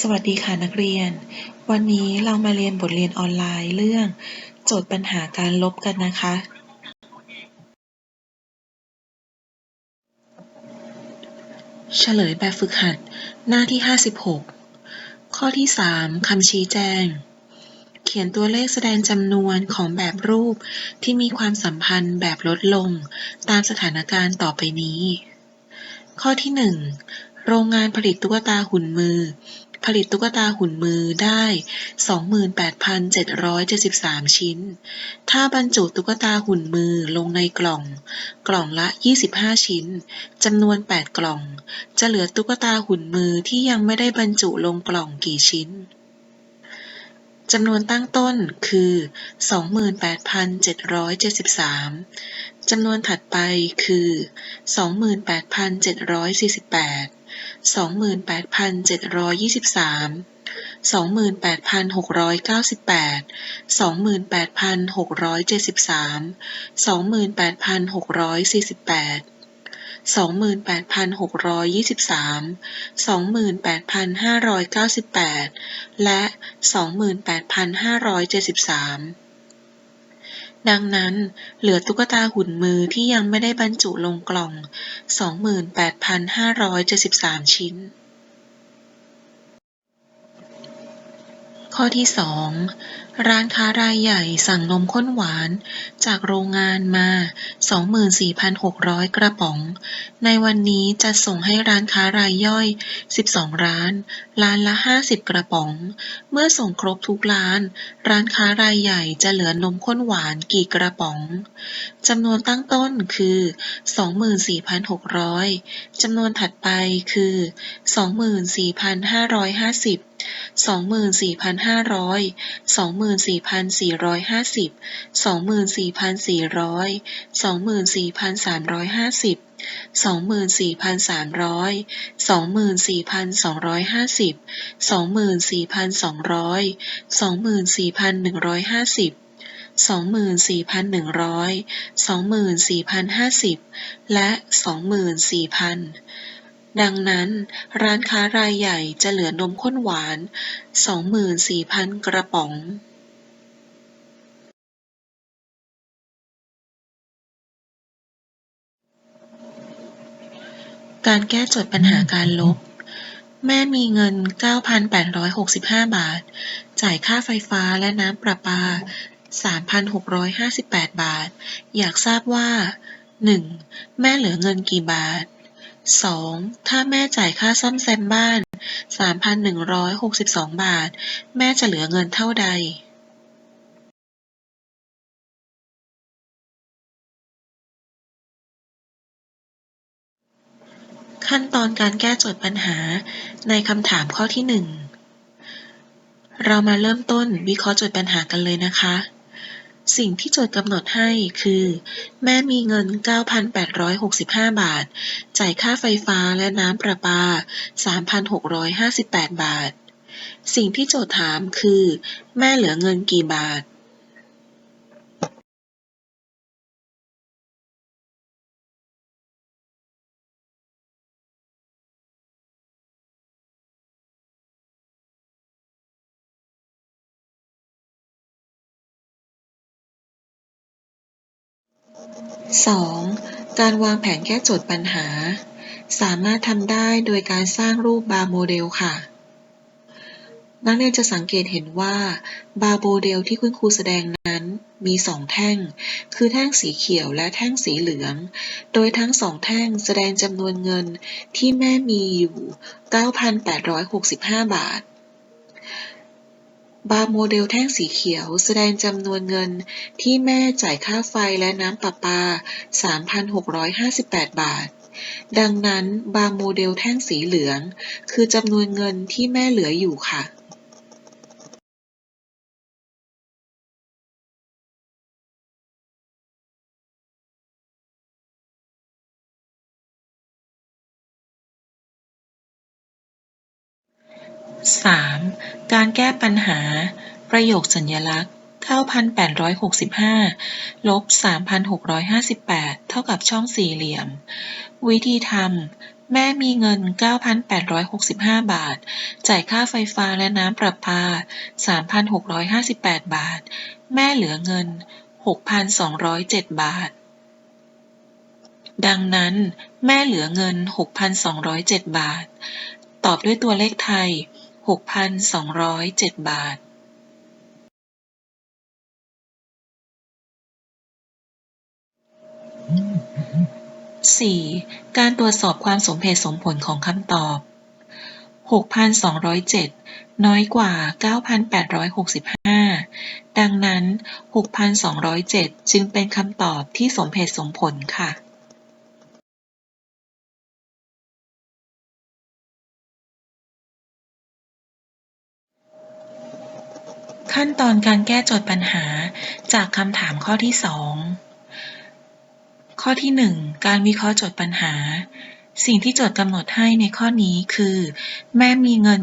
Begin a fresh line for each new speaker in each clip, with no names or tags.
สวัสดีค่ะนักเรียน วันนี้เรามาเรียนบทเรียนออนไลน์เรื่อง โจทย์ปัญหาการลบกันนะคะ เฉลยแบบฝึกหัดหน้าที่ 56 ข้อที่ 3คำชี้แจง เขียนตัวเลขแสดงจำนวนของแบบรูปที่มีความสัมพันธ์แบบลดลง ตามสถานการณ์ต่อไปนี้ ข้อที่ 1 โรงงานผลิตตุ๊กตาหุ่นมือ ผลิตตุ๊กตาหุ่นมือได้ 28,773 ชิ้น ถ้าบรรจุตุ๊กตาหุ่นมือลงในกล่อง กล่องละ 25 ชิ้น จำนวน 8 กล่อง จะเหลือตุ๊กตาหุ่นมือที่ยังไม่ได้บรรจุลงกล่องกี่ชิ้นจำนวนตั้งต้นคือ 28,773 จำนวนถัดไปคือ 28,748 28,723 28,698 28,673 28,648 28,623 28,598และ28,573ดั ดังนั้น เหลือตุ๊กตาหุ่นมือที่ยังไม่ได้บรรจุลงกล่อง 28,573 ชิ้น ข้อที่ 2 ร้านค้ารายใหญ่สั่งนมข้นหวาน จากโรงงานมา 24,600 กระป๋อง ในวันนี้จะส่งให้ร้านค้ารายย่อย 12 ร้าน ร้านละ 50 กระป๋อง เมื่อส่งครบทุกร้าน ร้านค้ารายใหญ่จะเหลือนมข้นหวานกี่กระป๋อง จำนวนตั้งต้นคือ 24,600 จำนวนถัดไปคือ 24,550 24,500 24,450 24,400 24,350 24,300 24,250 24,200 24,150 24,100 24,050และ24,000 ดังนั้น ร้านค้ารายใหญ่จะเหลือนมข้นหวาน 24,000 กระป๋องการแก้โจทย์ปัญหาการลบ แม่มีเงิน 9,865 บาท จ่ายค่าไฟฟ้าและน้ำประปา 3,658 บาท อยากทราบว่า 1. แม่เหลือเงินกี่บาท 2. ถ้าแม่จ่ายค่าซ่อมแซมบ้าน3,162บาท แม่จะเหลือเงินเท่าใดขั้นตอนการแก้โจทย์ปัญหาในคำถามข้อที่ 1 เรามาเริ่มต้นวิเคราะห์โจทย์ปัญหากันเลยนะคะ สิ่งที่โจทย์กำหนดให้คือ แม่มีเงิน 9,865 บาท จ่ายค่าไฟฟ้าและน้ำประปา 3,658 บาท สิ่งที่โจทย์ถามคือ แม่เหลือเงินกี่บาท 2. การวางแผนแก้โจทย์ปัญหา สามารถทำได้โดยการสร้างรูปบาร์โมเดลค่ะ นักเรียนจะสังเกตเห็นว่าบาร์โมเดลที่คุณครูแสดงนั้นมีสองแท่ง คือแท่งสีเขียวและแท่งสีเหลือง โดยทั้งสองแท่งแสดงจำนวนเงินที่แม่มีอยู่ 9,865 บาท บาร์โมเดลแท่งสีเขียวแสดงจำนวนเงินที่แม่จ่ายค่าไฟและน้ำประปา 3,658 บาท ดังนั้นบาร์โมเดลแท่งสีเหลือง คือจำนวนเงินที่แม่เหลืออยู่ค่ะ 3. การแก้ปัญหา ประโยคสัญลักษณ์9,865 ลบ 3,658 เท่ากับช่องสี่เหลี่ยม วิธีทำ แม่มีเงิน 9,865 บาท จ่ายค่าไฟฟ้าและน้ำประปา 3,658 บาท แม่เหลือเงิน 6,207 บาทดังนั้นแม่เหลือเงิน 6,207 บาท ตอบด้วยตัวเลขไทย 6,207บาท 4. การตรวจสอบความสมเหตุสมผลของคำตอบ 6,207 น้อยกว่า 9,865 ดังนั้น 6,207 จึงเป็นคำตอบที่สมเหตุสมผลค่ะ ขั้นตอนการแก้โจทย์ปัญหาจากคำถามข้อที่ 2 ข้อที่ 1 การวิเคราะห์โจทย์ปัญหา สิ่งที่โจทย์กำหนดให้ในข้อนี้คือ แม่มีเงิน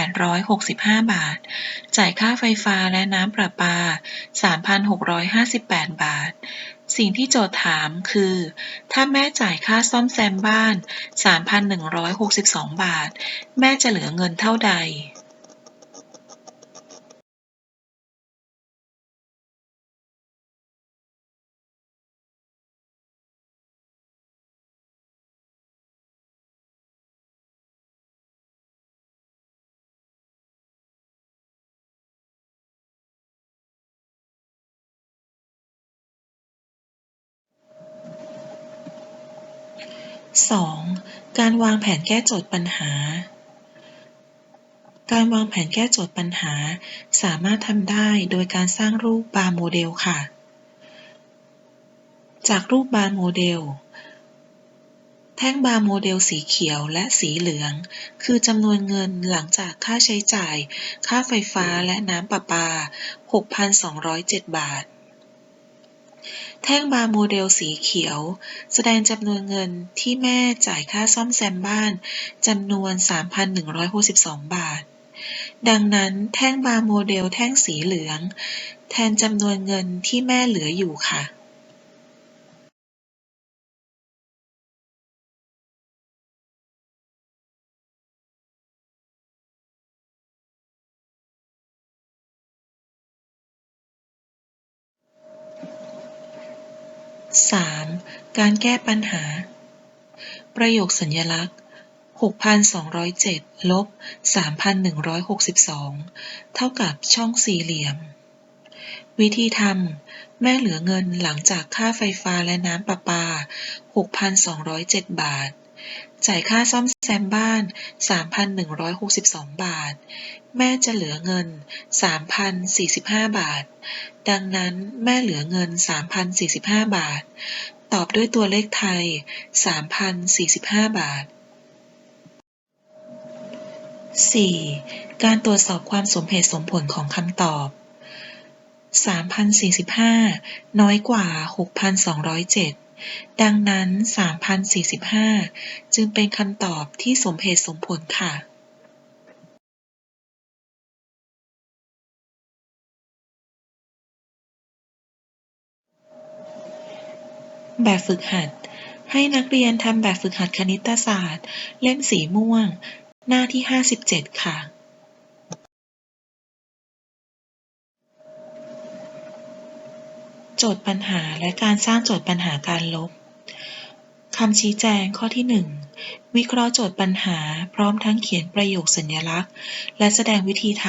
9,865 บาท จ่ายค่าไฟฟ้าและน้ำประปา 3,658 บาท สิ่งที่โจทย์ถามคือ ถ้าแม่จ่ายค่าซ่อมแซมบ้าน 3,162 บาท แม่จะเหลือเงินเท่าใด 2. การวางแผนแก้โจทย์ปัญหา การวางแผนแก้โจทย์ปัญหา สามารถทำได้โดยการสร้างรูปบาร์โมเดลค่ะ จากรูปบาร์โมเดล แท่งบาร์โมเดลสีเขียวและสีเหลือง คือจำนวนเงินหลังจากค่าใช้จ่าย ค่าไฟฟ้าและน้ำประปา 6,207 บาท แท่งบาร์โมเดลสีเขียว แสดงจำนวนเงินที่แม่จ่ายค่าซ่อมแซมบ้านจำนวน 3,162 บาท ดังนั้นแท่งบาร์โมเดลแท่งสีเหลือง แทนจำนวนเงินที่แม่เหลืออยู่ค่ะ 3. การแก้ปัญหา ประโยคสัญลักษณ์ 6,207 ลบ 3,162 เท่ากับช่องสี่เหลี่ยม วิธีทำ แม่เหลือเงินหลังจากค่าไฟฟ้าและน้ำประปา 6,207 บาท จ่ายค่าซ่อมแซมบ้าน 3,162 บาท แม่จะเหลือเงิน 3,045 บาท ดังนั้นแม่เหลือเงิน 3,045 บาท ตอบด้วยตัวเลขไทย 3,045 บาท 4. การตรวจสอบความสมเหตุสมผลของคำตอบ 3,045 น้อยกว่า 6,207 ดังนั้น 3,045 จึงเป็นคำตอบที่สมเหตุสมผลค่ะ แบบฝึกหัด ให้นักเรียนทำแบบฝึกหัดคณิตศาสตร์ เล่มสีม่วง หน้าที่ 57 ค่ะ โจทย์ปัญหาและการสร้างโจทย์ปัญหาการลบคำชี้แจงข้อที่ 1 วิเคราะห์โจทย์ปัญหา พร้อมทั้งเขียนประโยคสัญลักษณ์ และแสดงวิธีท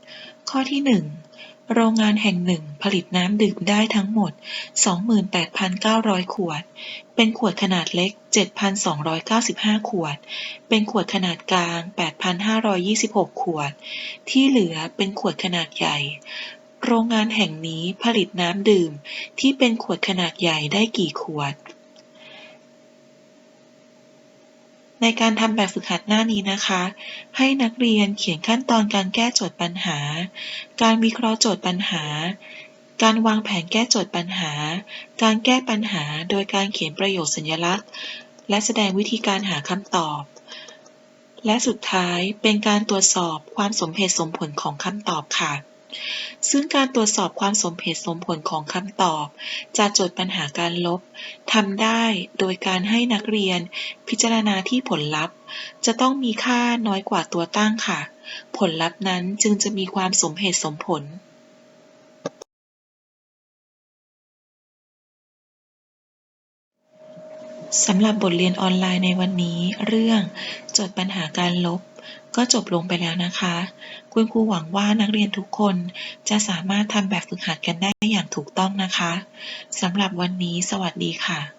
ำข้อที่ 1 โรงงานแห่งหนึ่งผลิตน้ำดื่มได้ทั้งหมด 28,900 ขวด เป็นขวดขนาดเล็ก 7,295 ขวด เป็นขวดขนาดกลาง 8,526 ขวด ที่เหลือเป็นขวดขนาดใหญ่ โรงงานแห่งนี้ผลิตน้ำดื่มที่เป็นขวดขนาดใหญ่ได้กี่ขวด ในการทำแบบฝึกหัดหน้านี้นะคะ ให้นักเรียนเขียนขั้นตอนการแก้โจทย์ปัญหา การวิเคราะห์โจทย์ปัญหา การวางแผนแก้โจทย์ปัญหา การแก้ปัญหาโดยการเขียนประโยคสัญลักษณ์ และแสดงวิธีการหาคำตอบ และสุดท้ายเป็นการตรวจสอบความสมเหตุสมผลของคำตอบค่ะ ซึ่งการตรวจสอบความสมเหตุสมผลของคำตอบจากโจทย์ปัญหาการลบทำได้โดยการให้นักเรียนพิจารณาที่ผลลัพธ์ จะต้องมีค่าน้อยกว่าตัวตั้งค่ะ ผลลัพธ์นั้นจึงจะมีความสมเหตุสมผลสำหรับบทเรียนออนไลน์ในวันนี้ เรื่องโจทย์ปัญหาการลบ ก็จบลงไปแล้วนะคะ คุณครูหวังว่านักเรียนทุกคนจะสามารถทำแบบฝึกหัดกันได้อย่างถูกต้องนะคะ สำหรับวันนี้ สวัสดีค่ะ